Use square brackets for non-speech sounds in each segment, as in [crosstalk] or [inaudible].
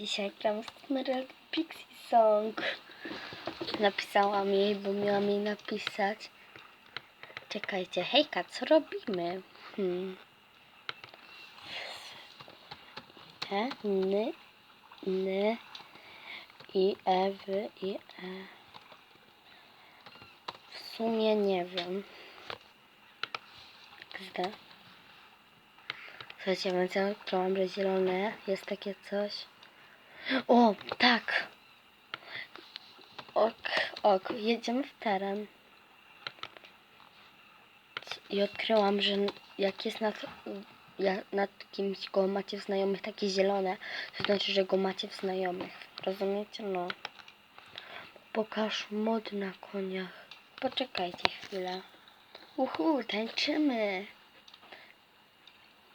Dzisiaj gram w Smeralda Pixie Song. Napisałam jej, bo miałam jej napisać. Czekajcie, hejka, co robimy? Hmm. E, n, n, i, e, w, i, e. W sumie nie wiem. XD. Słuchajcie, odkryłam, że zielone jest takie coś. O, tak. Ok, ok, jedziemy w teren. I odkryłam, że jak jest nad, nad kimś go macie w znajomych takie zielone, to znaczy, że go macie w znajomych. Rozumiecie? No. Pokaż mod na koniach. Poczekajcie chwilę. Uhu, tańczymy.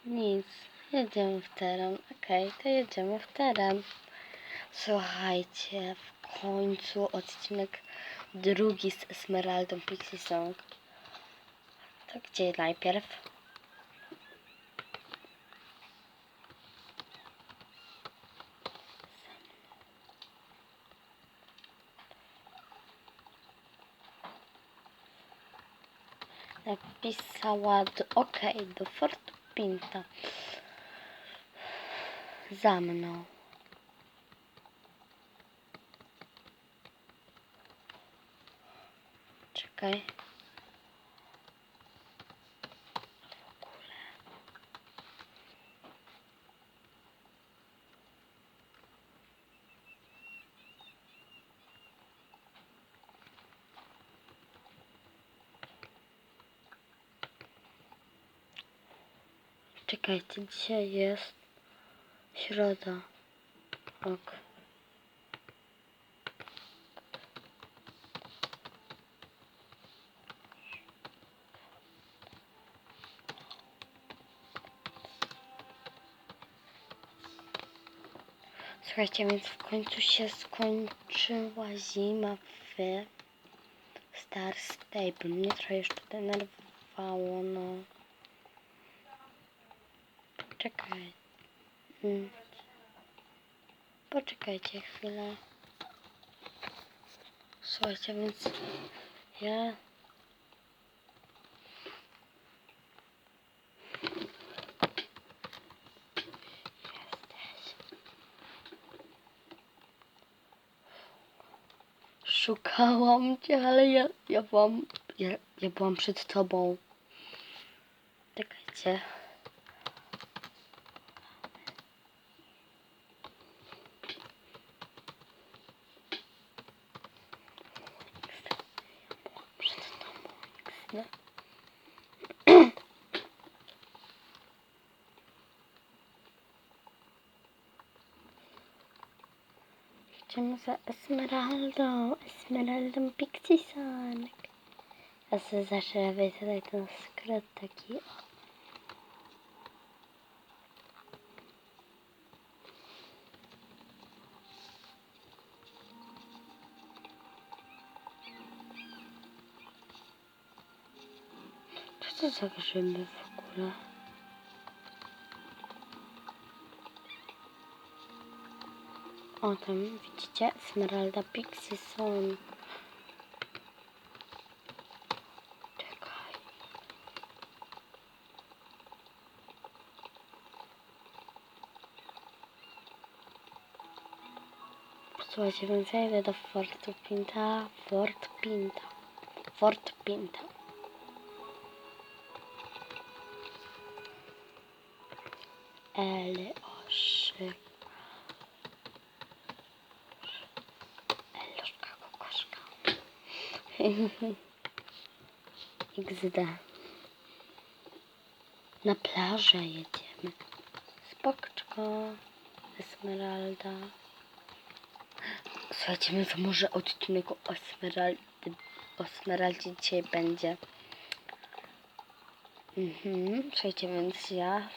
Nic. Jedziemy w teren. Okej, to jedziemy w teren. Słuchajcie, w końcu odcinek drugi z Esmeraldą Pixie Song. To gdzie najpierw? Napisała do, ok, do Fort Pinta. Za mną. W ogóle. Czekajcie, dzisiaj jest środa. Ok. Słuchajcie, więc w końcu się skończyła zima w Star Stable. Mnie trochę jeszcze denerwowało, no. Czekaj. Mm. Poczekajcie chwilę. Słuchajcie, więc ja Szukałam cię, ale ja, ja byłam, ja, ja byłam przed tobą. Czekajcie. Przed Za Esmeraldą, Esmeraldą Pixie Ja sobie zawsze robię tutaj ten skrót taki. o. Co to za grzyby w ogóle? O, tam widzicie? Esmeralda Pixie są. Czekaj. Słuchajcie, więc ja idę do Fortu Pinta. Fort Pinta. Fort Pinta. L [laughs] XD. Na plażę jedziemy. Spoczko. Esmeralda. Słuchajcie, więc może odcinek o Esmeraldzie, o Esmeraldzie dzisiaj będzie. Mhm. Słuchajcie, więc ja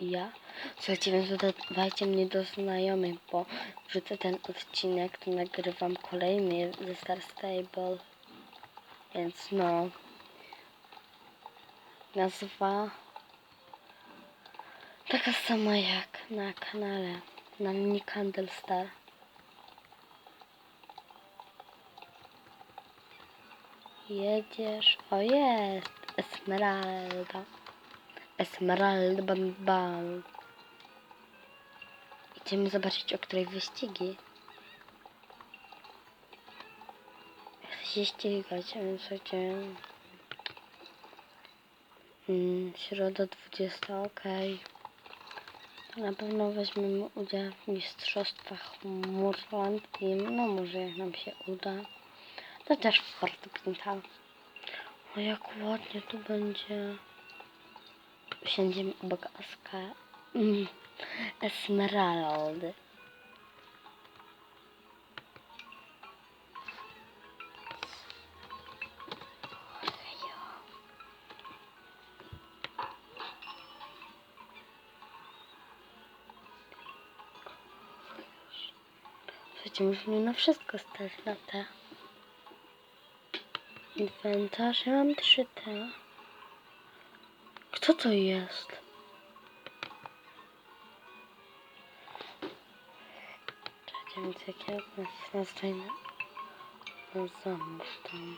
ja. Słuchajcie, więc dodawajcie mnie do znajomych, bo wrzucę ten odcinek, to nagrywam kolejny ze Star Stable. Więc no. Nazwa taka sama jak na kanale. Na linii Candlestar. Jedziesz. O jest! Esmeralda. Esmeralda bam bam. Idziemy zobaczyć, o której wyścigi. Chcę się ścigać, a więc chodźmy. Mm, środa 20, okej. To Na pewno weźmiemy udział w mistrzostwach Murlandii. No może jak nam się uda. To też pinta. O jak ładnie tu będzie. Usiądziemy obok Oska. Mm, Esmeraldy. Słuchajcie, musimy na wszystko stać na te. Inwentarz, mam trzy te. Kto to jest? Więc jak ja nacisnę nastroję na zamów tam.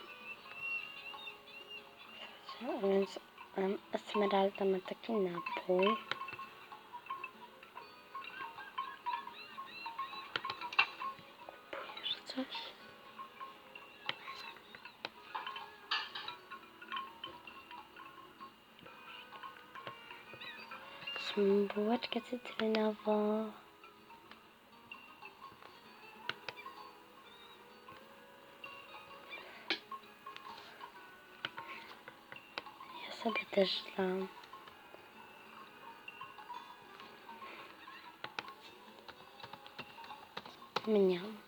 A więc um, Esmeralda ma taki napój. Kupujesz coś? Bułeczkę cytrynową. Też dam. Mniam.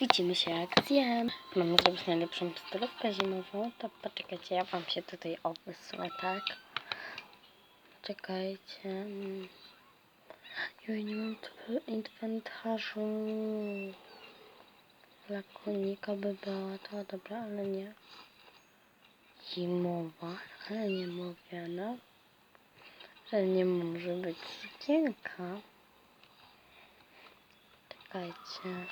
Widzimy się jak zjem. Mamy zrobić najlepszą stolówkę zimową. To poczekajcie, ja wam się tutaj obysłę, tak? Czekajcie. Joj, nie mam inwentarzu. Lakonika by była to dobra, ale nie. Zimowa, ale nie mówię, no. Że nie może być sukienka. Czekajcie.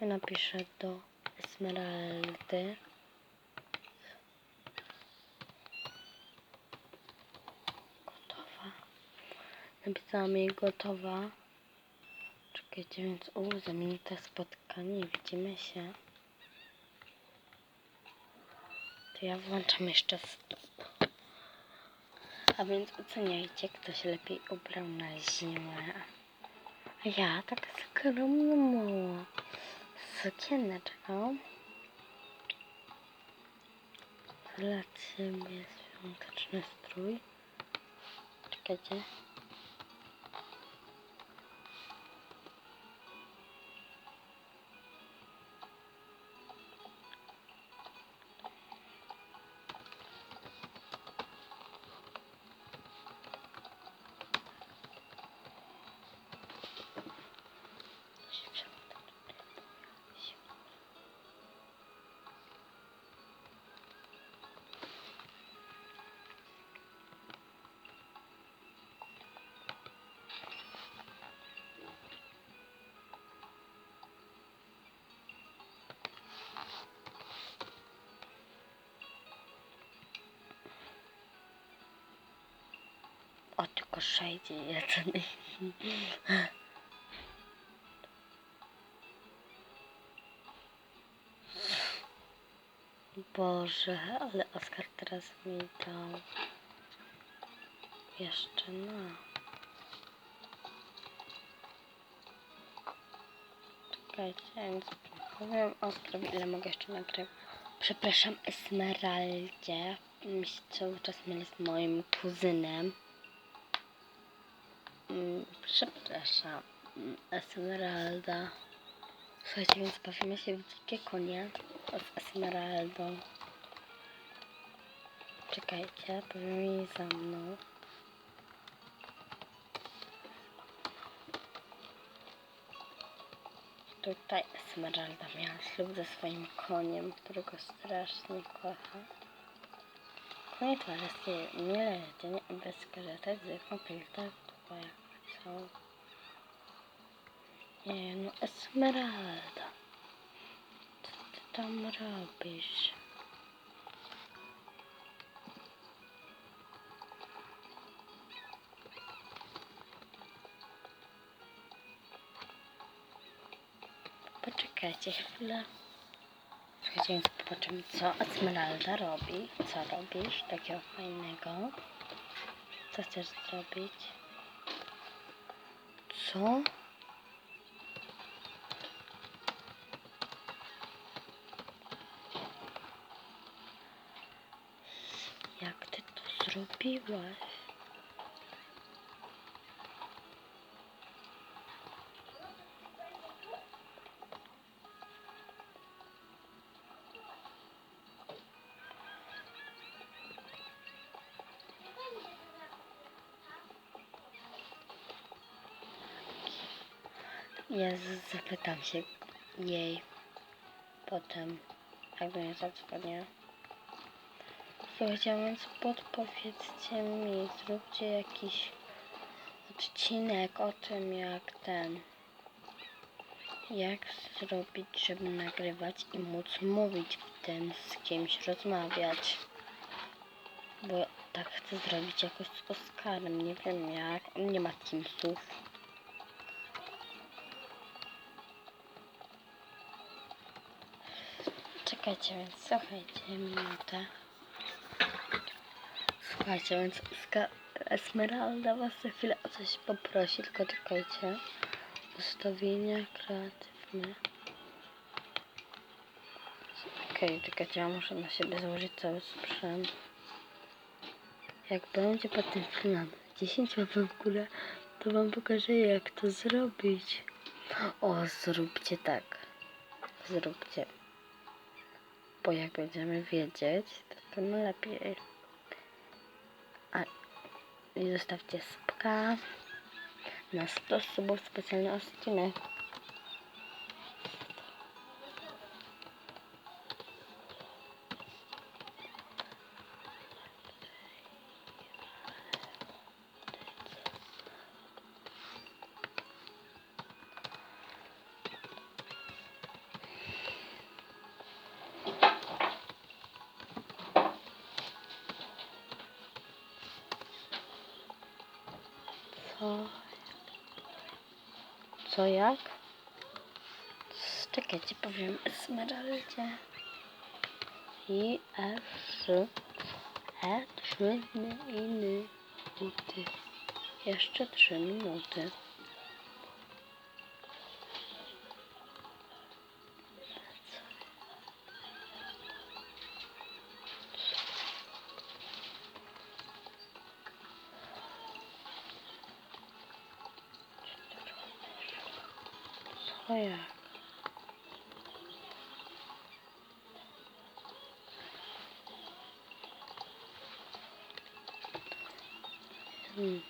Ja napiszę do Esmeraldy. Gotowa. Napisałam jej gotowa. Czekajcie, więc u, za minutę spotkanie. Widzimy się. To ja włączam jeszcze stop. A więc oceniajcie, kto się lepiej ubrał na zimę. A ja taka skromna mała sukieneczką. Dla ciebie świąteczny strój. Czekajcie. O, tylko szejdzie jeden. Boże, ale Oskar teraz mi dał. Jeszcze no. Czekajcie, więc powiem Oskarowi, ile mogę jeszcze nagrywać. Przepraszam Esmeraldzie. My się cały czas myli z moim kuzynem. Przepraszam, Esmeralda. Słuchajcie, więc bawimy się w dzikie konie z Esmeraldą. Czekajcie, powiem za mną. Tutaj Esmeralda miała ślub ze swoim koniem, którego strasznie kocha. Konie towarzyskie mile jedynie bez korzystać z konfliktów, jak. Nie no, Esmeralda. Co ty tam robisz? Poczekajcie chwilę. Słuchajcie, popatrzymy, co Esmeralda robi. Co robisz takiego fajnego? Co chcesz zrobić? Co? Jak ty to zrobiłaś? Ja zapytam się jej potem, jak do niej zadzwonię. Słuchajcie, więc podpowiedzcie mi, zróbcie jakiś odcinek o tym, jak ten, jak zrobić, żeby nagrywać i móc mówić w tym, z kimś rozmawiać. Bo tak chcę zrobić jakoś z Oskarem, nie wiem jak, on nie ma Teamsów. Czekajcie, więc słuchajcie, minutę. Słuchajcie, więc Esmeralda was za chwilę o coś poprosi, tylko czekajcie. Ustawienia kreatywne. Okej, okay, czekajcie, ja muszę na siebie założyć cały sprzęt. Jak będzie pod tym filmem 10 łapek w górę, to wam pokażę jak to zrobić. O, zróbcie tak. Zróbcie bo jak będziemy wiedzieć, to tym lepiej. A i zostawcie spka na 100 subów specjalny odcinek. Co jak? Czekajcie, powiem Esmeraldzie. I F E 3 minuty. Jeszcze 3 minuty. Co jak? Hmm.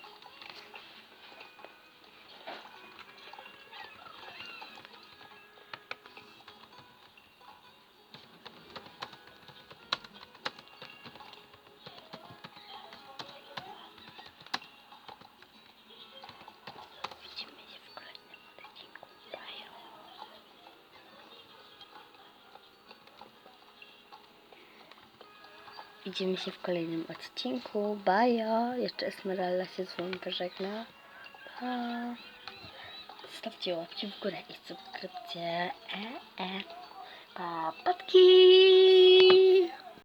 Widzimy się w kolejnym odcinku. Bajo. Jeszcze Esmeralda się z wami pożegna. Pa. Stawcie łapki w górę i subskrypcję. E, e. Pa, patki.